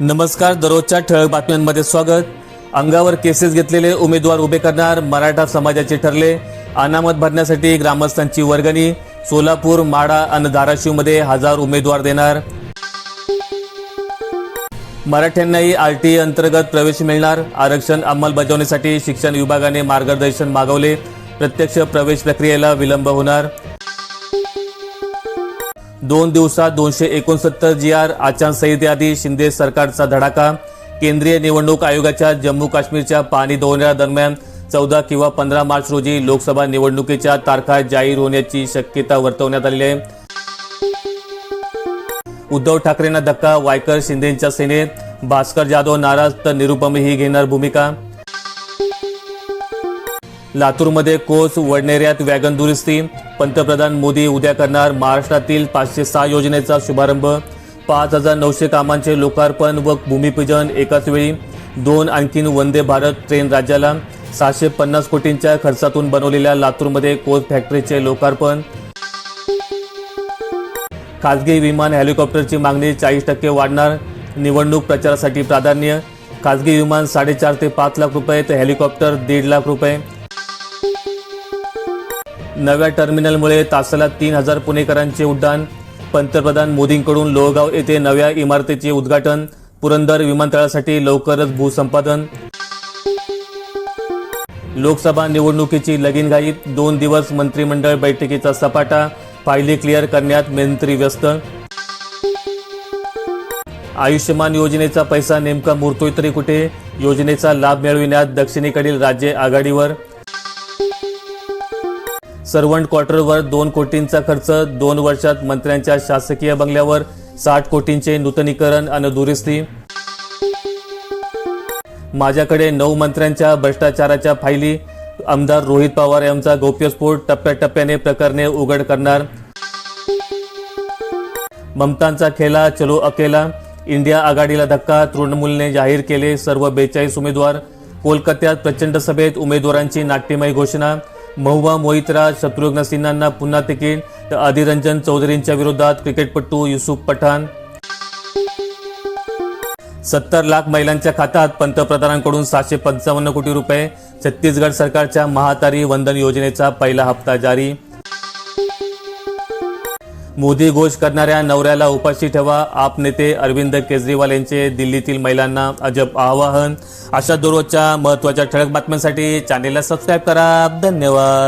नमस्कार दररोजच्या ठळक बातम्यांमध्ये स्वागत. अंगावर केसेस घेतलेले उमेदवार उभे करणार मराठा समाजाचे ठरले. अनामत भरण्यासाठी ग्रामस्थांची वर्गणी. सोलापूर माडा आणि धाराशिवमध्ये हजार उमेदवार देणार. मराठ्यांनाही आर टी e अंतर्गत प्रवेश मिळणार. आरक्षण अंमलबजावणीसाठी शिक्षण विभागाने मार्गदर्शन मागवले. प्रत्यक्ष प्रवेश प्रक्रियेला विलंब होणार. दोन दिवसात दोनशे एकोणसत्तर जी आर आचारसंहितेआधी शिंदे सरकारचा धडाका. केंद्रीय निवडणूक आयोगाच्या जम्मू काश्मीरच्या पाणी दौऱ्यादरम्यान चौदा किंवा पंधरा मार्च रोजी लोकसभा निवडणुकीच्या तारखा जाहीर होण्याची शक्यता वर्तवण्यात आली आहे. उद्धव ठाकरेंना धक्का वायकर शिंदेच्या सेनेत. भास्कर जाधव नाराज तर निरुपमही घेणार भूमिका. लातूरमध्ये कोस वडनेऱ्यात वॅगन दुरुस्ती. पंतप्रधान मोदी उद्या करणार महाराष्ट्रातील पाचशे सहा योजनेचा शुभारंभ. पाच हजार नऊशे कामांचे लोकार्पण व भूमिपूजन एकाच वेळी. दोन आणखीन वंदे भारत ट्रेन राज्याला सहाशे पन्नास कोटींच्या खर्चातून बनवलेल्या लातूरमध्ये कोच फॅक्टरीचे लोकार्पण. खासगी विमान हेलिकॉप्टरची मागणी चाळीस टक्के वाढणार. निवडणूक प्रचारासाठी प्राधान्य. खासगी विमान साडेचार ते पाच लाख रुपये तर हेलिकॉप्टर दीड लाख रुपये. नव्या टर्मिनलमुळे तासाला तीन हजार पुणेकरांचे उड्डाण. पंतप्रधान मोदींकडून लोहगाव येथे नव्या इमारतीचे उद्घाटन. पुरंदर विमानतळासाठी लवकरच भूसंपादन. लोकसभा निवडणुकीची लगीनघाईत दोन दिवस मंत्रिमंडळ बैठकीचा सपाटा. फायली क्लिअर करण्यात मंत्री व्यस्त. आयुष्यमान योजनेचा पैसा नेमका मुरतोय तरी कुठे? योजनेचा लाभ मिळविण्यात दक्षिणेकडील राज्ये आघाडीवर. सर्वंट क्वार्टरवर दोन कोटींचा खर्च दोन वर्षात मंत्र्यांच्या शासकीय बंगल्यावर साठ कोटींचे नूतनीकरण आणि दुरुस्ती. माझ्याकडे नऊ मंत्र्यांच्या भ्रष्टाचाराच्या फायली आमदार रोहित पवार यांचा गौप्यस्फोट टप्प्याटप्प्याने प्रकरणे उघड करणार. ममतांचा खेला चलो अकेला. इंडिया आघाडीला धक्का तृणमूलने जाहीर केले सर्व बेचाळीस उमेदवार. कोलकात्यात प्रचंड सभेत उमेदवारांची नाट्यमय घोषणा. महुवा मोहितराज शत्रुघ्न सिन्हांना पुन्हा तिकीट तर अधिरंजन चौधरींच्या विरोधात क्रिकेटपटू युसुफ पठाण. सत्तर लाख महिलांच्या खात्यात पंतप्रधानांकडून सातशे पंचावन्न कोटी रुपये छत्तीसगड सरकारच्या महातारी वंदन योजनेचा पहिला हप्ता जारी. मोदी घोष करणाऱ्या नवऱ्याला उपाशी ठेवा. आप नेते अरविंद केजरीवाल यांचे दिल्लीतील महिलांना अजब आवाहन. अशा दररोजच्या महत्त्वाच्या ठळक बातम्यांसाठी चॅनेलला सबस्क्राईब करा. धन्यवाद.